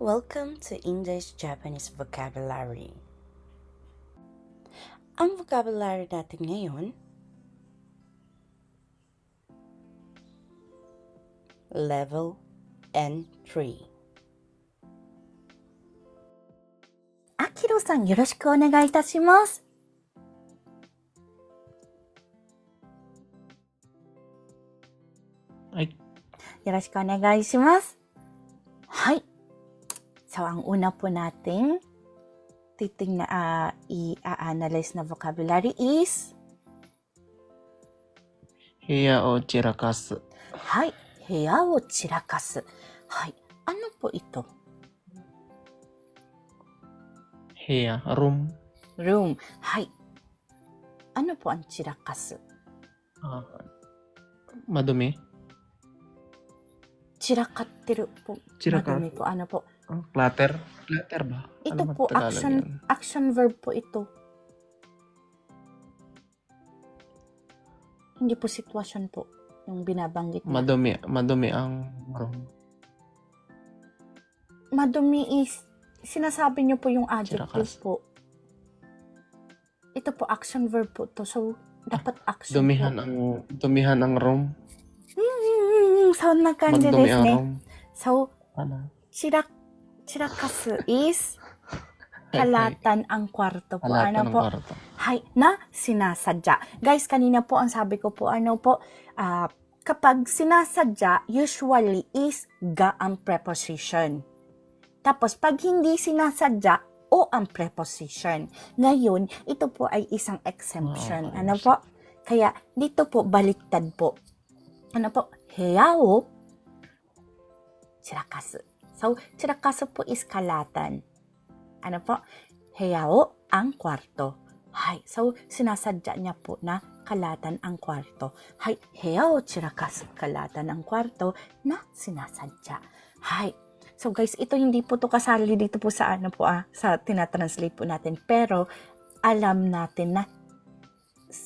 Welcome to English Japanese Vocabulary. Ang vocabulary natin ngayon, level N3. あきろさんよろしくお願いいたします。はい。よろしくお願いします。Hi. So, ang una po nating titingna, ah, i-analyze na vocabulary is, 部屋を散らかす。 Hi, 部屋を散らかす。Hi. Ano po ito? 部屋、room. Room. Hi. Ano po ang 散らかす Ah, madumi. 散らかってるpo. 散らか Madumi po. Ano po? Oh, clatter? Ba? Ito ano po, action, yun? action verb po ito. Hindi po sitwasyon po yung binabanggit niya. Madumi, madumi ang room. Madumi is, sinasabi niyo po yung adjective Sirakas. po. Ito po, action verb po to. So, dapat ah, action Dumihan po. ang, dumihan ang room. Hmm, hmm, hmm, mm, so, nagkandidate. Magdumi. So, ano? 白ちらかす is, Ay, ay. kalatan ang kwarto po. Kalatan Ano ng po? kwarto. Hay, na sinasadya. Guys, kanina po ang sabi ko po, ano po, ah, kapag sinasadya, usually is ga ang preposition. Tapos, pag hindi sinasadya, o ang preposition. Ngayon, ito po ay isang exemption. Ah, ano po? Kaya, dito po, baliktad po. Ano po? Heya o chirakasu. So, chirakasu po is kalatan. Ano po? Heya o ang kwarto. Hay. So, sinasadya niya po na kalatan ang kwarto. Hay. Heya o chirakasu. Kalatan ang kwarto na sinasadya. Hay. So guys, ito hindi po to kasali dito po sa ano po ah, sa tinatranslate po natin. Pero alam natin na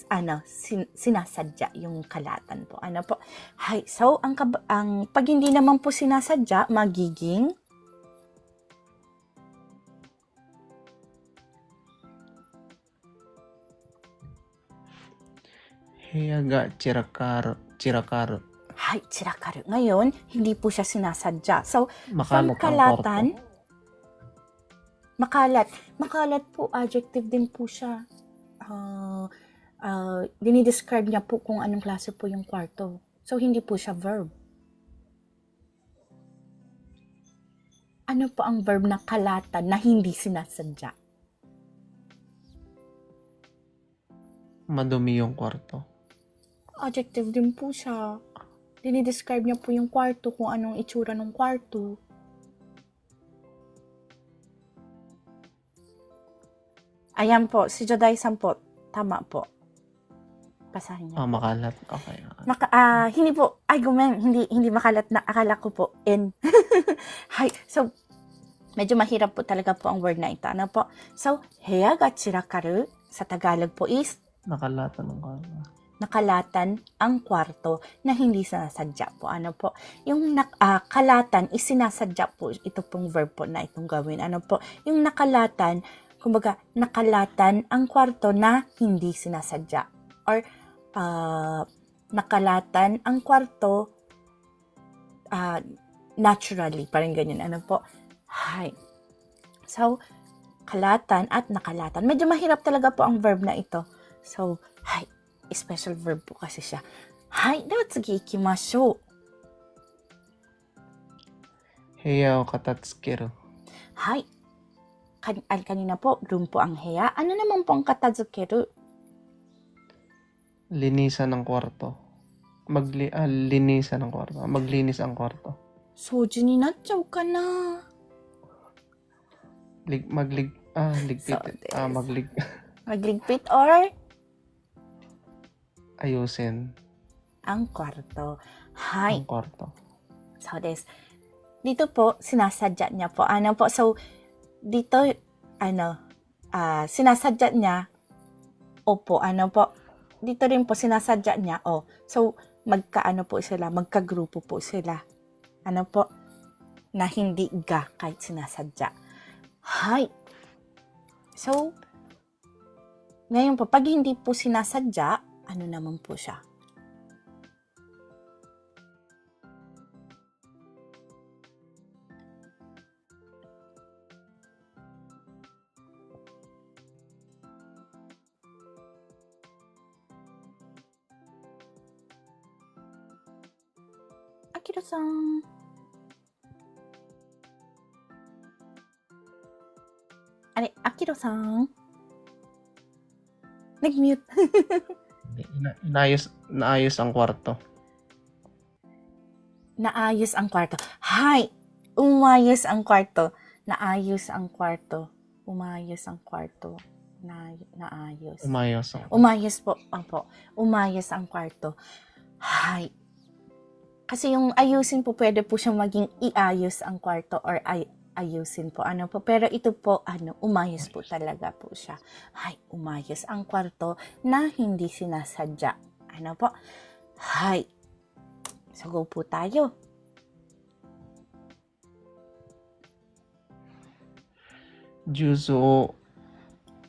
ano sin, sinasadya yung kalatan po. Ano po? Hi. So ang ang pag hindi naman po sinasadya magiging Hiyaga chirakar chirakar. Hi, chirakar. Ngayon, hindi po siya sinasadya. So, Makamukang kalatan. Makalat. Makalat po, adjective din po siya. Uh, ah, dinidescribe niya po kung anong klase po yung kwarto. So, hindi po siya verb. Ano po ang verb na kalatan na hindi sinasadya? Madumi yung kwarto. Adjective din po siya. Dinidescribe niya po yung kwarto, kung anong itsura ng kwarto. Ayan po, si Joday-san po. Tama po. Basahin niya. Ah, makalat. Okay. Maka, ah, hindi po, ay gumen, hindi, hindi makalat na, akala ko po, N. Hay, so, medyo mahirap po talaga po ang word na ito. Ano po? So, heya ga chirakaru, sa Tagalog po is, Nakalatan ng kwarto. nakalatan ang kwarto na hindi sinasadya po. Ano po? Yung nak- ah, kalatan is sinasadya po ito pong verb po na itong gawin. Ano po? Yung nakalatan, kumbaga, nakalatan ang kwarto na hindi sinasadya. Or, uh, nakalatan ang kwarto uh, naturally. Parang ganyan. Ano po? Hi. So, kalatan at nakalatan. Medyo mahirap talaga po ang verb na ito. So, hi. Special verb po kasi siya. Hi, dapat sige ikimasho. Heya o katatsukeru. Hi. Kan kanina po, room po ang heya. Ano naman po ang katatsukeru? Linisan ng kwarto. Magli ah, linisan ng kwarto. Maglinis ang kwarto. 掃除になっちゃうかな Lig, maglig, ah, ligpit. So, this- ah, maglig, Magligpit or ayusin ang kwarto. Hi. ang kwarto. So, des. Dito po, sinasadya niya po. Ano po? So, dito, ano, ah, sinasadya niya, opo, ano po. dito rin po, sinasadya niya, o. So, magkaano po sila, magkagrupo po sila. Ano po? na hindi ga kahit sinasadya. Hay. So, ngayon po, pag hindi po sinasadya, ano naman po siya? Akira-san. Are, Akira-san. Nag-mute. Ina- inayos, naayos ang kwarto. Naayos ang kwarto. Hay! Umayos ang kwarto. Naayos ang kwarto. Umayos ang kwarto. Na, naayos. Umayos ang Umayos po. Opo. Umayos ang kwarto. Hay. Kasi yung ayusin po, pwede po siyang maging iayos ang kwarto or ay, ayusin po. Ano po. Pero ito po, ano, umayos po talaga po siya. Hay, umayos ang kwarto na hindi sinasadya. Ano po? Hay. So, go po tayo. juice o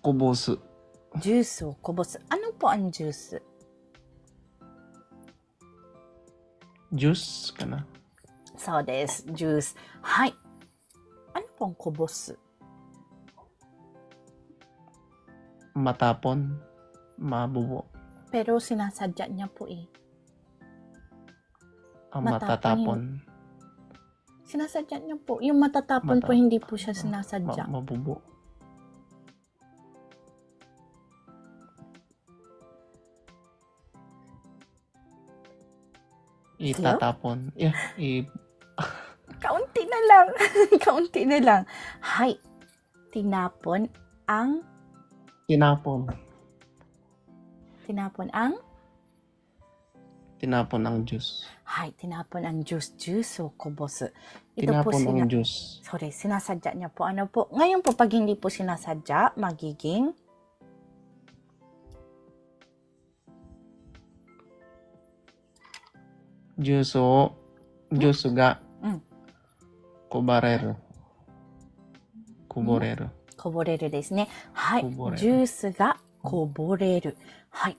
kubosu. Juice o kubos. Ano po ang juice? Juice ka na. So, des, juice. Hay. Ano po ang kubos? Matapon. Mabubo. Pero sinasadya niya po eh. Ang matatapon. Sinasadya niya po. Yung matatapon po, hindi po siya Ma- sinasadya. mabubo. Itatapon. Yeah, i Kaunti na lang. Kaunti na lang. Hay. Tinapon ang, tinapon. tinapon ang, Tinapon ang juice. hay, tinapon ang juice. Juice o kubos. Ito po Tinapon sina, ang juice. sorry, sinasadya niya po. Ano po? Ngayon po, pag hindi po sinasadya, magiging, Juice o juice ga Mm. kubarero. Kuborero. こぼれるですね。はいこぼれ。るジュースがこぼれる。はい。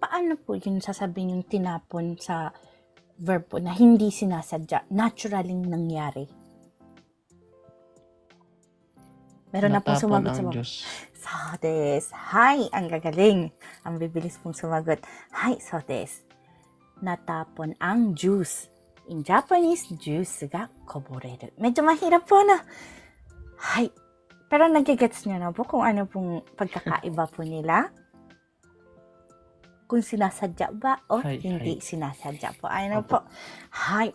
Paano po yun sasabihin yung tinapon sa verb po na hindi sinasadya, naturaling nangyari? Meron na pong Natapon sumagot sa ang baba. juice. So des. Hi, ang gagaling. Ang bibilis pong sumagot. Hi, so des. Natapon ang juice. In Japanese, juice ga koboreru. Medyo mahirap po na. Hi. Pero nagigets niyo na po kung ano pong pagkakaiba po nila? Kung sinasadya ba o Hi, hindi hi. sinasadya po. Ano po? Opo. Hi.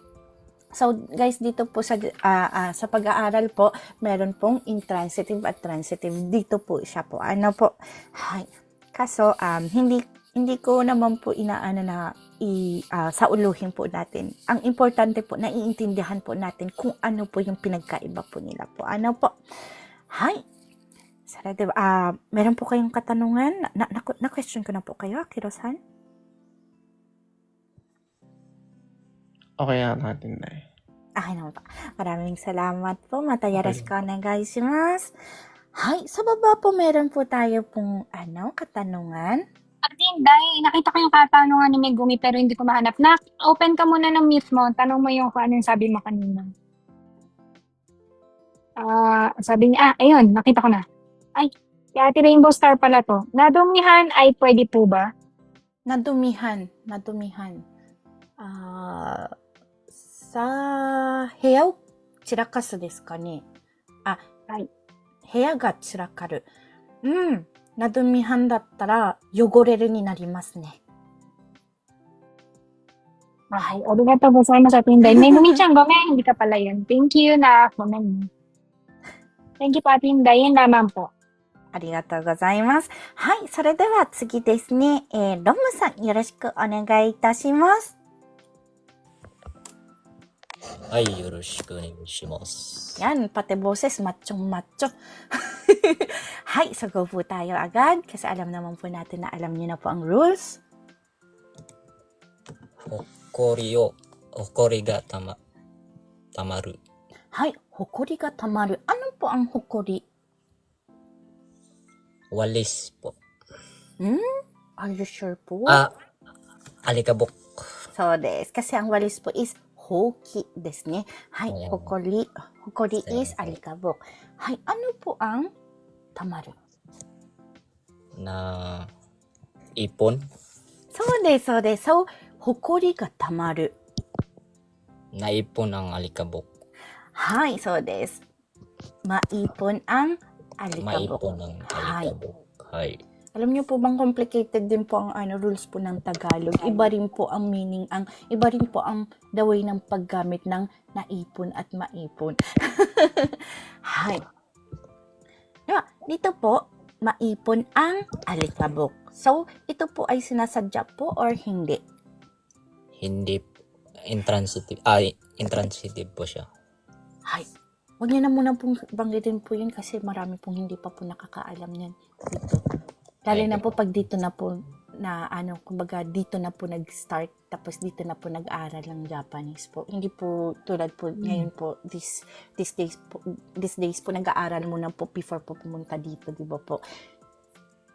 So guys, dito po sa ah, ah, sa pag-aaral po, meron pong intransitive at transitive. Dito po siya po. Ano po? Hi. Kaso um, hindi hindi ko naman po inaano na i ah, sauluhin po natin. Ang importante po naiintindihan po natin kung ano po yung pinagkaiba po nila po. Ano po? Hi. Sara, diba? Ah, meron po kayong katanungan? Na, na, na question ko na po kayo, Kirosan? Okay na natin na eh. Okay naman pa. Maraming salamat po. Matayaras ka na guys. Mas. Hi, sa baba po meron po tayo pong ano, katanungan. Ate Inday, nakita ko yung katanungan ni Megumi pero hindi ko mahanap. Na, open ka muna ng mute mo. Tanong mo yung kung ano yung sabi mo kanina. Ah, sabi niya, ah, ayun, nakita ko na. Ay, kaya Ate Rainbow Star pala to. Nadumihan ay pwede po ba? Nadumihan. Nadumihan. Ah, sa 部屋を散らかすですかね。あ、はい。部屋が散らかる。うん。 ナドミハンだったら汚れるになりますね。はい、ありがとうございます。ピンダイ。めぐみちゃんごめん、ヒカパラヤン。Thank な、ごめん。Thank you, ピンダイ、ラマンポ。ありがとうございます。はい、それでは次ですね、えー、ロムさん、よろしくお願いいたします。はい、よろしくお願いします。やん、パテボーセスマッチョマッチョ。Hi, so go po tayo agad kasi alam naman po natin na alam niyo na po ang rules. Hokori yo, hokori ga tama, tamaru. Hi, hokori ga tamaru. Ano po ang hokori? Walis po. Hmm? Are you sure po? Ah, alikabok. So des, kasi ang walis po is hoki desu ne. Hi, hokori. Hokori is alikabok. Hay, ano po ang tamaru? Na ipon. So des, so des. So, hokori ga tamaru. Naipon ang alikabok. Hay, so des. Maipon ang alikabok. Maipon ang alikabok. Hay. Alam niyo po bang complicated din po ang ano rules po ng Tagalog. Iba rin po ang meaning ang iba rin po ang the way ng paggamit ng naipon at maipon. Hay. Diba, dito po maipon ang alikabok. So, ito po ay sinasadya po or hindi? Hindi intransitive. Ay, intransitive po siya. Hay. Huwag niyo na muna pong banggitin po yun kasi marami pong hindi pa po nakakaalam niyan dito. Lalo na po pag dito na po na ano, kumbaga dito na po nag-start tapos dito na po nag-aral ng Japanese po. Hindi po tulad po mm. ngayon po this this days po, this days po nag-aaral muna po before po pumunta dito, 'di ba po?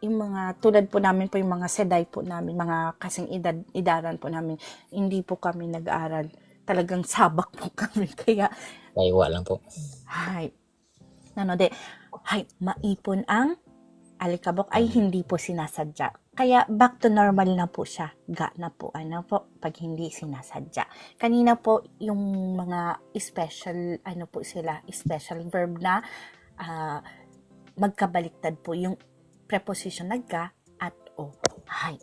yung mga tulad po namin po yung mga seday po namin, mga kasing edad idaran po namin, hindi po kami nag-aral. Talagang sabak po kami kaya Taiwa lang po. Hay. Nano de, hay maipon ang alikabok ay hindi po sinasadya. Kaya back to normal na po siya. Ga na po, ano po, pag hindi sinasadya. Kanina po, yung mga special, ano po sila, special verb na uh, magkabaliktad po yung preposition na ga at o. Hay.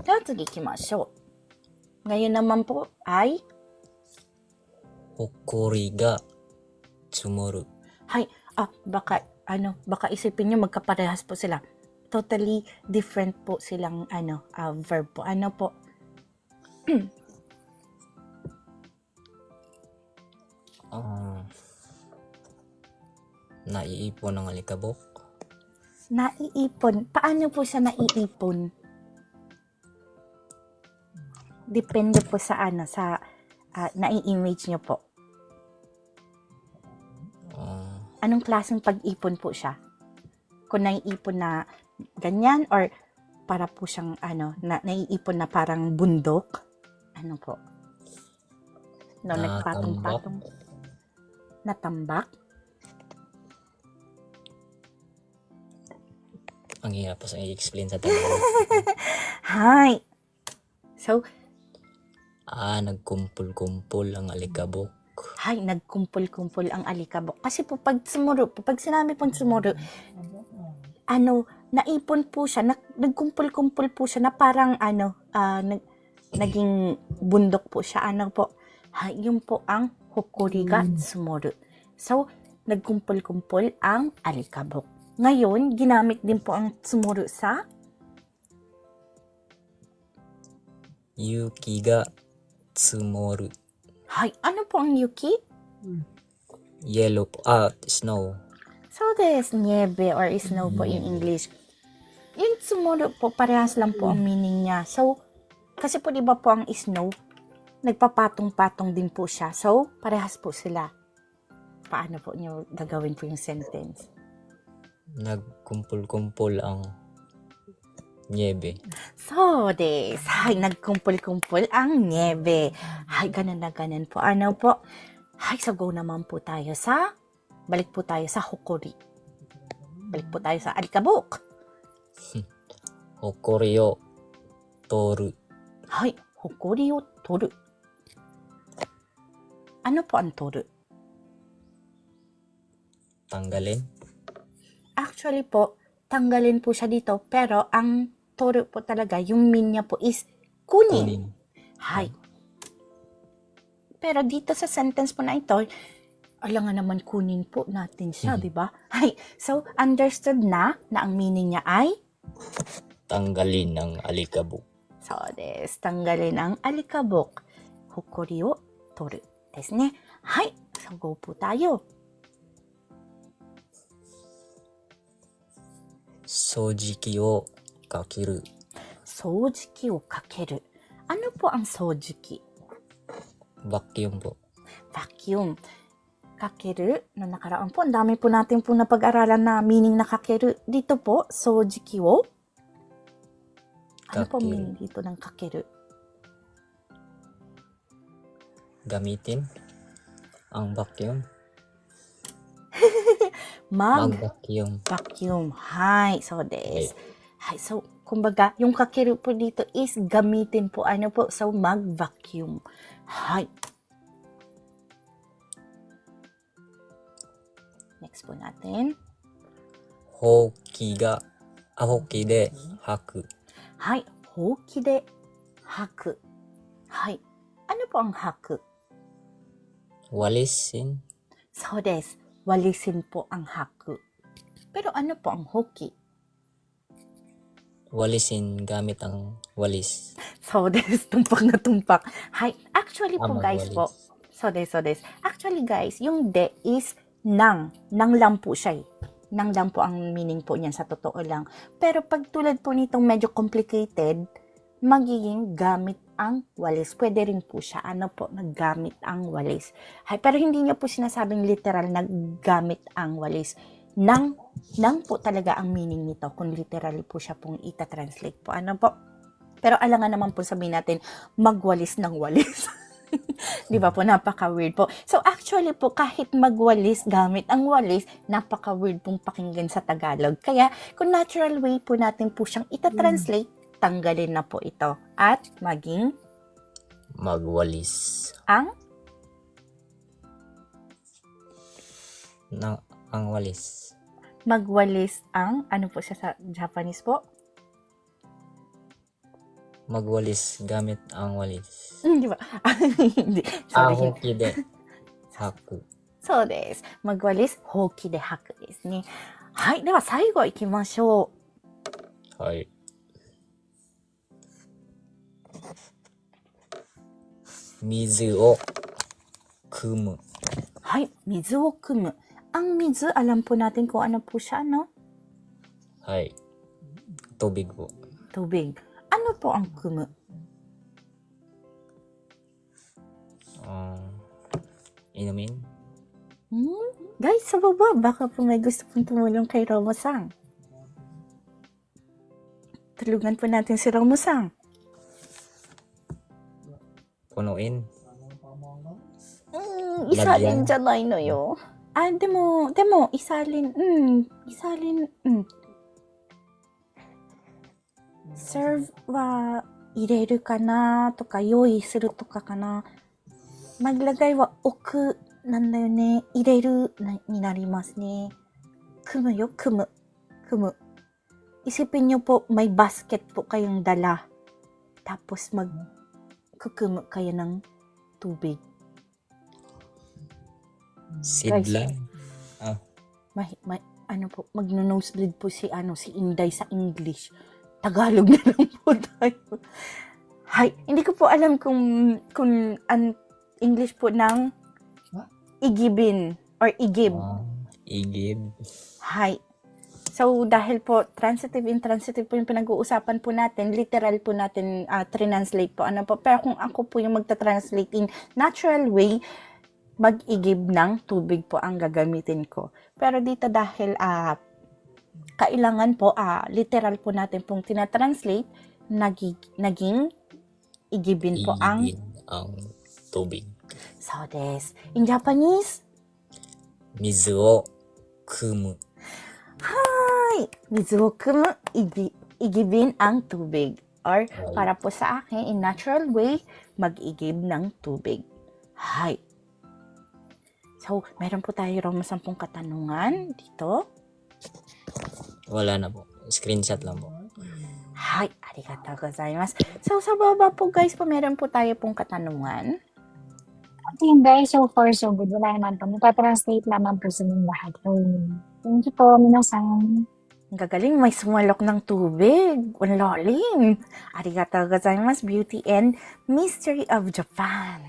Tatsugikimasyo. Ngayon naman po ay Hokori ga tsumoru. Hay. Ah, baka ano, baka isipin nyo magkaparehas po sila. Totally different po silang, ano, ah, verb po. Ano po? Ah, naiipon ang alikabok. Naiipon. Paano po siya naiipon? Depende po sa, ano, sa, ah, nai-image nyo po. Anong klaseng pag-ipon po siya? Kung naiipon na ganyan or para po siyang, ano, na, naiipon na parang bundok? Ano po? No, nagpatong-patong. Natambak? ang hirap po sa i-explain sa Tagalog. Hi! So, ah, nagkumpul-kumpul ang alikabok. Hi, nagkumpul-kumpul ang alikabok. Kasi po, pag sumuro, po, pag sinabi pong sumuro, ano, naipon po siya, nag, nagkumpul-kumpul po siya na parang, ano, ah, nag, naging bundok po siya. Ano po, ha, yun po ang hokori ga sumuro. So, nagkumpul-kumpul ang alikabok. Ngayon, ginamit din po ang sumuro sa 雪が積もる。 Hay, ano po ang yuki? Yellow po. Ah, snow. So, there's niebe or snow po in English. Yung sumuro po, parehas lang po ang meaning niya. So, kasi po di ba po ang snow, nagpapatong-patong din po siya. So, parehas po sila. Paano po niyo gagawin po yung sentence? Nagkumpul-kumpul ang Niebe. So, des. Ay, nagkumpul-kumpul ang niebe. Ay, ganun na ganun po. Ano po? Ay, so go naman po tayo sa... Balik po tayo sa hukuri. Balik po tayo sa alikabok. Hokori o toru. Ay, hokori o toru. Ano po ang toru? Tanggalin? Actually po, tanggalin po siya dito pero ang 取るpo talaga, yung mean niya po is kunin. Kunin. Hay. Pero dito sa sentence po na ito, alangan naman kunin po natin siya, Mhm. di ba? Hay. So, understood na na ang meaning niya ay Tanggalin ang alikabok. So, des. Tanggalin ang alikabok. Hukori o toru. Desu ne. Hai. So, go po tayo. 掃除機を かける。掃除機をかける。Ano po ang 掃除機 バキュンpo. Vacuum. kakeru na nakaraan po. Ang dami po natin po na pag-aralan na meaning na kakeru. Dito po, sojiki wo. Ano po Kakeru. meaning dito ng kakeru? Gamitin ang vacuum. Mag Mag-vacuum. vacuum. Hi, so des. Hi, so kumbaga, yung kakeru po dito is gamitin po ano po, so mag-vacuum. Hi. Next po natin. ほうきが、あ、ほうきで吐く。はい、ほうきで吐く。はい。Ano po ang haku? Walisin. So des, walisin po ang haku. Pero ano po ang hoki? Walisin gamit ang walis. So des, tumpak na tumpak. Hi, actually po Tamang guys walis. po. So des, so des. Actually guys, yung de is nang. Nang lang po siya eh. Nang lang po ang meaning po niyan sa totoo lang. Pero pag tulad po nitong medyo complicated, magiging gamit ang walis. Pwede rin po siya, ano po, naggamit ang walis. Hay, pero hindi niya po sinasabing literal na gamit ang walis. Nang, nang po talaga ang meaning nito kung literally po siya pong ita-translate po. Ano po? Pero alangan naman po sabihin natin, magwalis ng walis. Di ba po? Napaka-weird po. So, actually po, kahit magwalis gamit ang walis, napaka-weird pong pakinggan sa Tagalog. Kaya, kung natural way po natin po siyang ita-translate, tanggalin na po ito. At maging Magwalis. ang Na, ang walis. magwalis ang, ano po siya sa Japanese po? Magwalis gamit ang walis. Hindi ba? Hindi. Ah, Sorry. ほうきで吐く。そうです。magwalis, hoki de haku ですね。はい。では最後行きましょう。はい。水を汲む。はい。水を汲む。ang mizu, alam po natin kung ano po siya, no? Hi. Tubig po. Tubig. Ano po ang kumu? Uh, inumin? Hmm? Guys, sa baba, baka po may gusto pong tumulong kay Romo-sang. Tulungan po natin si Romo-sang. Punuin. Mm, isa Lagyan. rin dyan ay no. あ、でも、でも、isalin, mm, isalin, mm. serve は入れるかなとか、用意するとかかな。maglagay は置くなんだよね。入れるなになりますね。組むよ、組む。組む。Isipin nyo po, may basket po kayong dala. Tapos mag kukumu kayo ng tubig. Sidlan. may, may, ano po, magno-nosebleed po si, ano, si Inday sa English. Tagalog na lang po tayo. Hay, hindi ko po alam kung, kung an, English po ng igibin or igib. Ah, igib. Hay. So, dahil po, transitive, intransitive po yung pinag-uusapan po natin, literal po natin uh, translate po. Ano po. Pero kung ako po yung magta-translate in natural way, mag-igib ng tubig po ang gagamitin ko. Pero dito dahil ah kailangan po, ah literal po natin pong tinatranslate, naging, naging igibin po ang Igibin ang tubig. so des. In Japanese, 水を汲む。はい, mizu wo kumu, igi, igibin ang tubig. Or, Ay. para po sa akin, in natural way, mag-igib ng tubig. Hay. So, meron po tayo Roma sampung katanungan dito. Wala na po. Screenshot lang po. Hay, arigatou gozaimasu. So, sa baba po guys, po meron po tayo pong katanungan. Tinday, so far, so good. Wala naman po. Nagpa-translate naman po sa mga lahat. So, thank you po, minasan. Ang gagaling, may sumalok ng tubig. Ang lalim. Arigatou gozaimasu, Beauty and Mystery of Japan.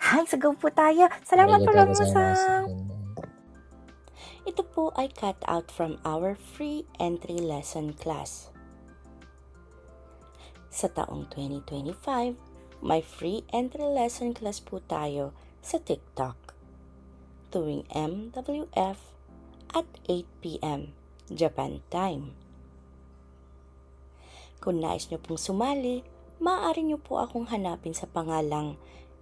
Hi, sagaw po tayo. Salamat po, gozaimasu. Ito po ay cut out from our free entry lesson class. Sa taong 2025, may free entry lesson class po tayo sa TikTok. tuwing MWF at 8pm Japan time. Kung nais nyo pong sumali, maaari nyo po akong hanapin sa pangalang